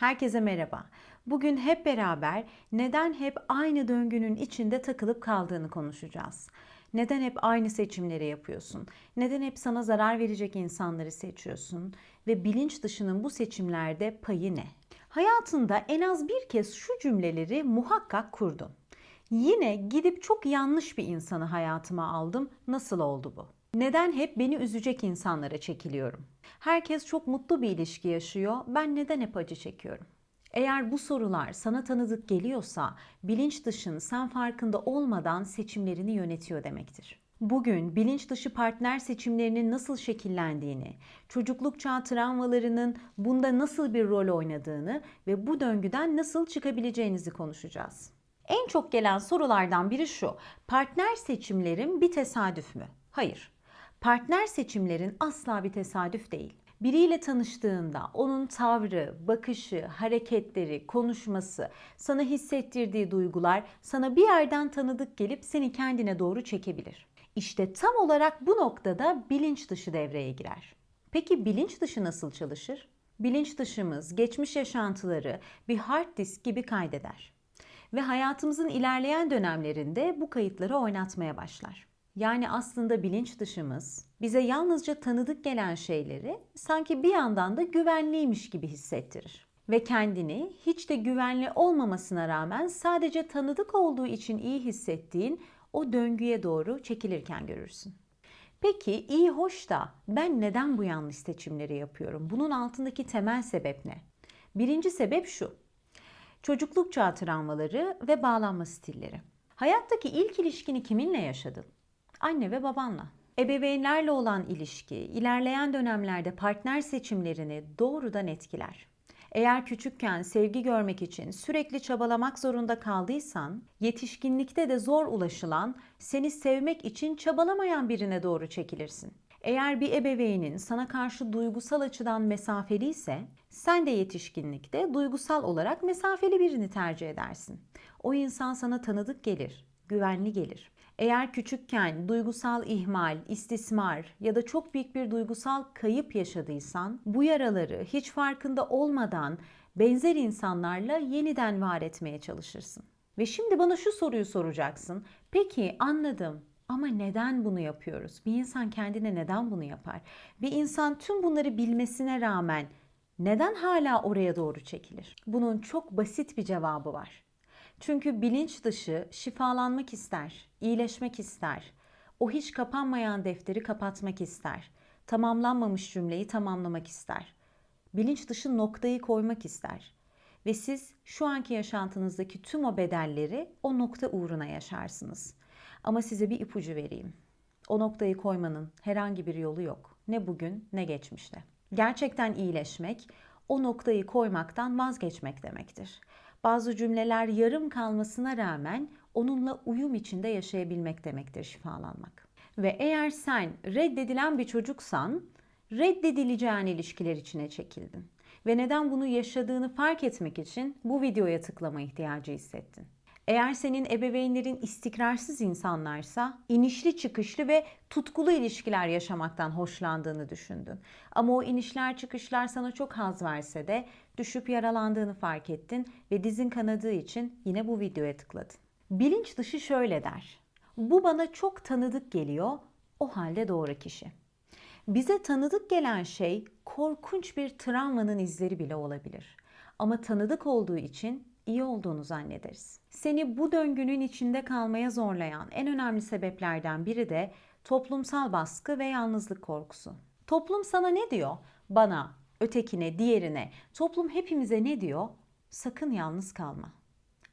Herkese merhaba. Bugün hep beraber neden hep aynı döngünün içinde takılıp kaldığını konuşacağız. Neden hep aynı seçimleri yapıyorsun? Neden hep sana zarar verecek insanları seçiyorsun? Ve bilinç dışının bu seçimlerde payı ne? Hayatında en az bir kez şu cümleleri muhakkak kurdun. Yine gidip çok yanlış bir insanı hayatıma aldım. Nasıl oldu bu? Neden hep beni üzecek insanlara çekiliyorum? Herkes çok mutlu bir ilişki yaşıyor. Ben neden hep acı çekiyorum? Eğer bu sorular sana tanıdık geliyorsa bilinç dışın sen farkında olmadan seçimlerini yönetiyor demektir. Bugün bilinç dışı partner seçimlerinin nasıl şekillendiğini, çocukluk çağı travmalarının bunda nasıl bir rol oynadığını ve bu döngüden nasıl çıkabileceğinizi konuşacağız. En çok gelen sorulardan biri şu. Partner seçimlerim bir tesadüf mü? Hayır. Partner seçimlerin asla bir tesadüf değil. Biriyle tanıştığında onun tavrı, bakışı, hareketleri, konuşması, sana hissettirdiği duygular sana bir yerden tanıdık gelip seni kendine doğru çekebilir. İşte tam olarak bu noktada bilinç dışı devreye girer. Peki bilinç dışı nasıl çalışır? Bilinç dışımız geçmiş yaşantıları bir hard disk gibi kaydeder ve hayatımızın ilerleyen dönemlerinde bu kayıtları oynatmaya başlar. Yani aslında bilinç dışımız bize yalnızca tanıdık gelen şeyleri sanki bir yandan da güvenliymiş gibi hissettirir. Ve kendini hiç de güvenli olmamasına rağmen sadece tanıdık olduğu için iyi hissettiğin o döngüye doğru çekilirken görürsün. Peki iyi hoş da ben neden bu yanlış seçimleri yapıyorum? Bunun altındaki temel sebep ne? Birinci sebep şu. Çocukluk çağı travmaları ve bağlanma stilleri. Hayattaki ilk ilişkini kiminle yaşadın? Anne ve babanla. Ebeveynlerle olan ilişki, ilerleyen dönemlerde partner seçimlerini doğrudan etkiler. Eğer küçükken sevgi görmek için sürekli çabalamak zorunda kaldıysan, yetişkinlikte de zor ulaşılan, seni sevmek için çabalamayan birine doğru çekilirsin. Eğer bir ebeveynin sana karşı duygusal açıdan mesafeli ise, sen de yetişkinlikte duygusal olarak mesafeli birini tercih edersin. O insan sana tanıdık gelir, güvenli gelir. Eğer küçükken duygusal ihmal, istismar ya da çok büyük bir duygusal kayıp yaşadıysan bu yaraları hiç farkında olmadan benzer insanlarla yeniden var etmeye çalışırsın. Ve şimdi bana şu soruyu soracaksın. Peki anladım ama neden bunu yapıyoruz? Bir insan kendine neden bunu yapar? Bir insan tüm bunları bilmesine rağmen neden hala oraya doğru çekilir? Bunun çok basit bir cevabı var. Çünkü bilinç dışı şifalanmak ister, iyileşmek ister. O hiç kapanmayan defteri kapatmak ister. Tamamlanmamış cümleyi tamamlamak ister. Bilinç dışı noktayı koymak ister. Ve siz şu anki yaşantınızdaki tüm o bedelleri o nokta uğruna yaşarsınız. Ama size bir ipucu vereyim. O noktayı koymanın herhangi bir yolu yok. Ne bugün ne geçmişte. Gerçekten iyileşmek o noktayı koymaktan vazgeçmek demektir bazı cümleler yarım kalmasına rağmen onunla uyum içinde yaşayabilmek demektir şifalanmak. Ve eğer sen reddedilen bir çocuksan reddedileceğin ilişkiler içine çekildin. Ve neden bunu yaşadığını fark etmek için bu videoya tıklama ihtiyacı hissettin. Eğer senin ebeveynlerin istikrarsız insanlarsa inişli çıkışlı ve tutkulu ilişkiler yaşamaktan hoşlandığını düşündün. Ama o inişler çıkışlar sana çok haz verse de düşüp yaralandığını fark ettin ve dizin kanadığı için yine bu videoya tıkladın. Bilinç dışı şöyle der. Bu bana çok tanıdık geliyor. O halde doğru kişi. Bize tanıdık gelen şey korkunç bir travmanın izleri bile olabilir. Ama tanıdık olduğu için iyi olduğunu zannederiz. Seni bu döngünün içinde kalmaya zorlayan en önemli sebeplerden biri de toplumsal baskı ve yalnızlık korkusu. Toplum sana ne diyor? Bana, ötekine, diğerine. Toplum hepimize ne diyor? Sakın yalnız kalma.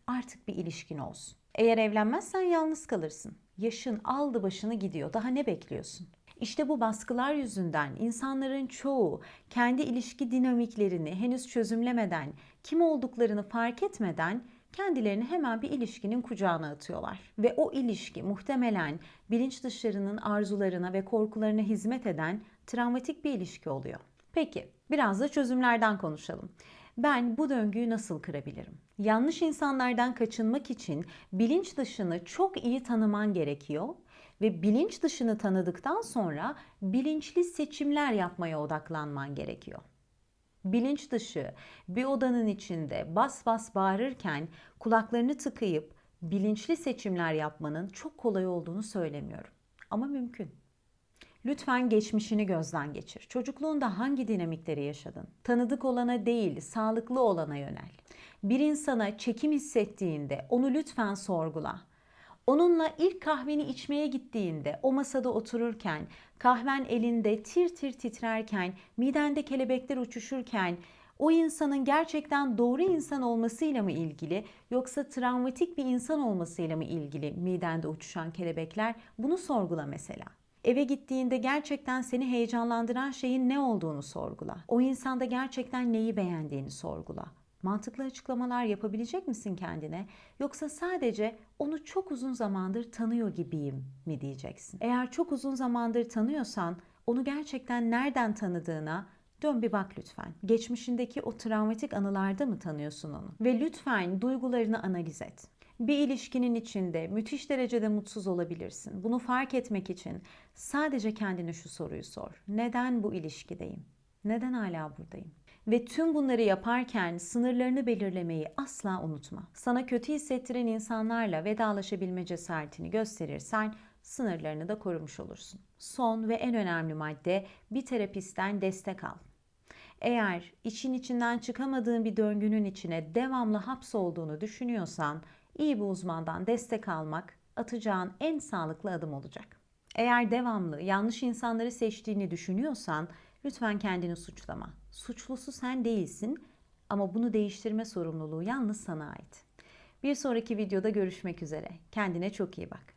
Artık bir ilişkin olsun. Eğer evlenmezsen yalnız kalırsın. Yaşın aldı başını gidiyor. Daha ne bekliyorsun? İşte bu baskılar yüzünden insanların çoğu kendi ilişki dinamiklerini henüz çözümlemeden, kim olduklarını fark etmeden kendilerini hemen bir ilişkinin kucağına atıyorlar. Ve o ilişki muhtemelen bilinç dışlarının arzularına ve korkularına hizmet eden travmatik bir ilişki oluyor. Peki, biraz da çözümlerden konuşalım. Ben bu döngüyü nasıl kırabilirim? Yanlış insanlardan kaçınmak için bilinç dışını çok iyi tanıman gerekiyor ve bilinç dışını tanıdıktan sonra bilinçli seçimler yapmaya odaklanman gerekiyor. Bilinç dışı bir odanın içinde bas bas bağırırken kulaklarını tıkayıp bilinçli seçimler yapmanın çok kolay olduğunu söylemiyorum. Ama mümkün. Lütfen geçmişini gözden geçir. Çocukluğunda hangi dinamikleri yaşadın? Tanıdık olana değil, sağlıklı olana yönel. Bir insana çekim hissettiğinde onu lütfen sorgula. Onunla ilk kahveni içmeye gittiğinde, o masada otururken, kahven elinde tir tir titrerken, midende kelebekler uçuşurken, o insanın gerçekten doğru insan olmasıyla mı ilgili yoksa travmatik bir insan olmasıyla mı ilgili midende uçuşan kelebekler? Bunu sorgula mesela. Eve gittiğinde gerçekten seni heyecanlandıran şeyin ne olduğunu sorgula. O insanda gerçekten neyi beğendiğini sorgula. Mantıklı açıklamalar yapabilecek misin kendine? Yoksa sadece onu çok uzun zamandır tanıyor gibiyim mi diyeceksin? Eğer çok uzun zamandır tanıyorsan onu gerçekten nereden tanıdığına dön bir bak lütfen. Geçmişindeki o travmatik anılarda mı tanıyorsun onu? Ve lütfen duygularını analiz et. Bir ilişkinin içinde müthiş derecede mutsuz olabilirsin. Bunu fark etmek için sadece kendine şu soruyu sor. Neden bu ilişkideyim? Neden hala buradayım? Ve tüm bunları yaparken sınırlarını belirlemeyi asla unutma. Sana kötü hissettiren insanlarla vedalaşabilme cesaretini gösterirsen sınırlarını da korumuş olursun. Son ve en önemli madde bir terapistten destek al. Eğer için içinden çıkamadığın bir döngünün içine devamlı hapsolduğunu düşünüyorsan iyi bir uzmandan destek almak atacağın en sağlıklı adım olacak. Eğer devamlı yanlış insanları seçtiğini düşünüyorsan lütfen kendini suçlama. Suçlusu sen değilsin ama bunu değiştirme sorumluluğu yalnız sana ait. Bir sonraki videoda görüşmek üzere. Kendine çok iyi bak.